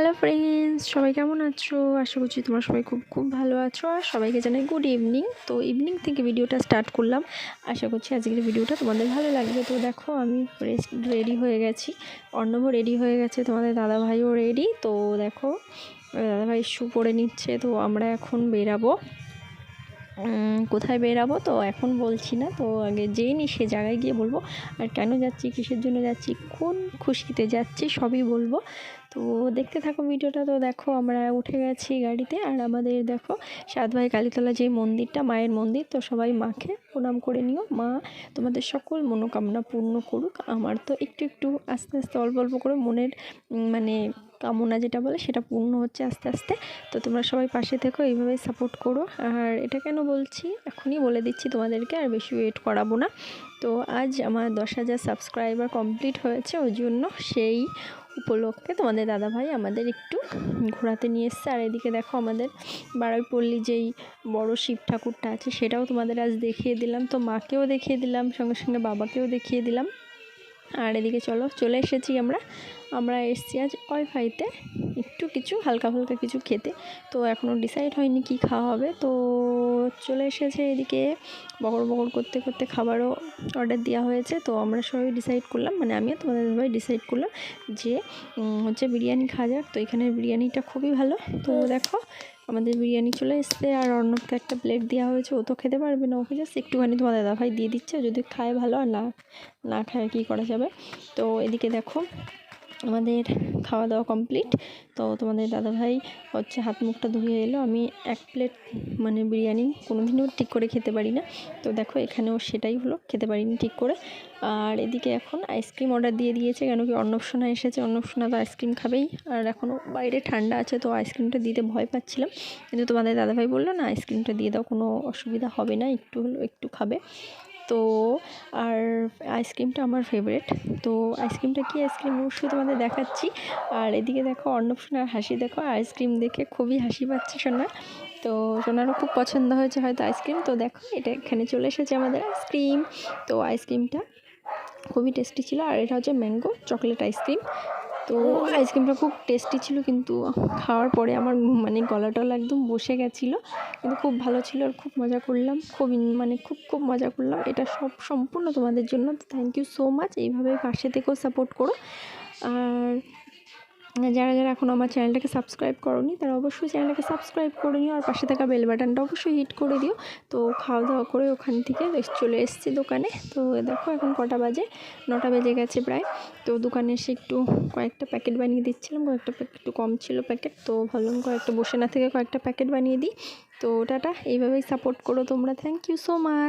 Hello friends সবাই কেমন আছো? আশা করছি তোমরা সবাই খুব খুব ভালো আছো। আর সবাইকে জানাই গুড ইভিনিং তো ইভিনিং থেকে ভিডিওটা স্টার্ট করলাম। আশা করছি আজকের ভিডিওটা তোমাদের ভালো লাগবে। তো দেখো, আমি রেডি হয়ে গেছি। অর্ণব রেডি হয়ে গেছে, তোমাদের দাদাভাইও রেডি তো দেখো, দাদাভাই শু পরে নিচ্ছে। তো আমরা এখন বেরাবো। কোথায় বেরাবো তো এখন বলছি না, তো আগে যেই নি সে জায়গায় গিয়ে বলব, আর কেন যাচ্ছি, কিসের জন্য যাচ্ছি, কোন খুশিতে যাচ্ছি সবই বলব। তো দেখতে থাকো ভিডিওটা, তো দেখো আমরা উঠে গেছি গাড়িতে, আর আমাদের দেখো সাত ভাই কালীতলা যে মন্দিরটা, মায়ের মন্দির, তো সবাই মাকে প্রণাম করে নিও। মা, তোমাদের সকল মনোকামনা পূর্ণ করুক। আমার তো একটু একটু আস্তে আস্তে অল্প অল্প করে মনের মানে কামনা যেটা বলে সেটা পূর্ণ হচ্ছে আস্তে আস্তে। তো তোমরা সবাই পাশে থেকো, এইভাবেই সাপোর্ট করো। আর এটা কেন বলছি? এখনই বলে দিচ্ছি তোমাদেরকে, আর বেশি ওয়েট করাবো না। তো আজ আমার দশ হাজার সাবস্ক্রাইবার কমপ্লিট হয়েছে, ওই জন্য সেই উপলক্ষে তোমাদের দাদাভাই আমাদের একটু ঘোরাতে নিয়ে এসছে। আর এদিকে দেখো আমাদের বারুইপল্লী যেই বড় শিব ঠাকুরটা আছে, সেটাও তোমাদের আজ দেখিয়ে দিলাম। তো মাকেও দেখিয়ে দিলাম, সঙ্গে সঙ্গে বাবাকেও দেখিয়ে দিলাম। আর এদিকে চলো, চলে এসেছি আমরা। আমরা এসছি আজ ওয়াইফাইতে একটু কিছু, হালকা হালকা কিছু খেতে। তো এখনও ডিসাইড হয়নি কি খাওয়া হবে। তো চলে এসেছে এদিকে বকর বকর করতে করতে খাবারও অর্ডার দেওয়া হয়েছে। তো আমরা সবাই ডিসাইড করলাম মানে আমিও তোমাদের সবাই ডিসাইড করলাম যে হচ্ছে বিরিয়ানি খাওয়া যাক। তো এখানে বিরিয়ানিটা খুবই ভালো। তো দেখো আমাদের বিরিয়ানি চলে এসছে আর অন্যকে একটা প্লেট দেওয়া হয়েছে, ও তো খেতে পারবে না। ওকে জাস্ট একটুখানি তোমার দাদাভাই দিয়ে দিচ্ছে যদি খায় ভালো আর না না খায় কী করা যাবে? তো এদিকে দেখো আমাদের খাওয়া দাওয়া কমপ্লিট তো তোমাদের দাদাভাই হচ্ছে হাত মুখটা ধুয়ে এলো। আমি এক প্লেট মানে বিরিয়ানি কোনো দিনও ঠিক করে খেতে পারি না। তো দেখো এখানেও সেটাই হলো, খেতে পারিনি ঠিক করে। আর এদিকে এখন আইসক্রিম অর্ডার দিয়ে দিয়েছে, কেন কি অন্নপ্রসনা এসেছে। অন্নপ্রসনা তো আইসক্রিম খাবেই। আর এখনও বাইরে ঠান্ডা আছে, তো আইসক্রিমটা দিতে ভয় পাচ্ছিলাম। কিন্তু তোমাদের দাদাভাই বলল, না আইসক্রিমটা দিয়ে দাও, কোনো অসুবিধা হবে না, একটু হলো একটু খাবে। তো আর আইসক্রিমটা আমার ফেভারেট তো আইসক্রিমটা কি আইসক্রিম অবশ্যই তোমাদের দেখাচ্ছি। আর এদিকে দেখো অন্নপ্রসন্নার হাসি। দেখো আইসক্রিম দেখে খুবই হাসি পাচ্ছে সোনা। তো সোনারও খুব পছন্দ হয়েছে হয়তো আইসক্রিম তো দেখো, এটা এখানে চলে এসেছে আমাদের আইসক্রিম তো আইসক্রিমটা খুবই টেস্টি ছিল। আর এটা হচ্ছে ম্যাঙ্গো চকলেট আইসক্রিম তো আইসক্রিমটা খুব টেস্টি ছিল কিন্তু খাওয়ার পরে আমার মানে গলা টলা একদম বসে গেছিল। কিন্তু খুব ভালো ছিল আর খুব মজা করলাম। খুব মানে খুব খুব মজা করলাম। এটা সব সম্পূর্ণ তোমাদের জন্য। থ্যাংক ইউ সো মাচ এইভাবে পাশে থেকেও সাপোর্ট করো। আর যারা যারা এখনও আমার চ্যানেলটাকে সাবস্ক্রাইব করনি, তারা অবশ্যই চ্যানেলটাকে সাবস্ক্রাইব করে নিও, আর পাশে থাকা বেল বাটনটা অবশ্যই হিট করে দিও। তো খাওয়া দাওয়া করে ওখান থেকে চলে এসেছি দোকানে। তো দেখো এখন কটা বাজে, নটা বেজে গেছে প্রায়। তো দোকানে এসে একটু কয়েকটা প্যাকেট বানিয়ে দিচ্ছিলাম, কয়েকটা একটু কম ছিল প্যাকেট তো ভাবলাম কয়েকটা বসে না থেকে কয়েকটা প্যাকেট বানিয়ে দিই। তো ওটাটা এইভাবেই সাপোর্ট করো তোমরা। Thank you so much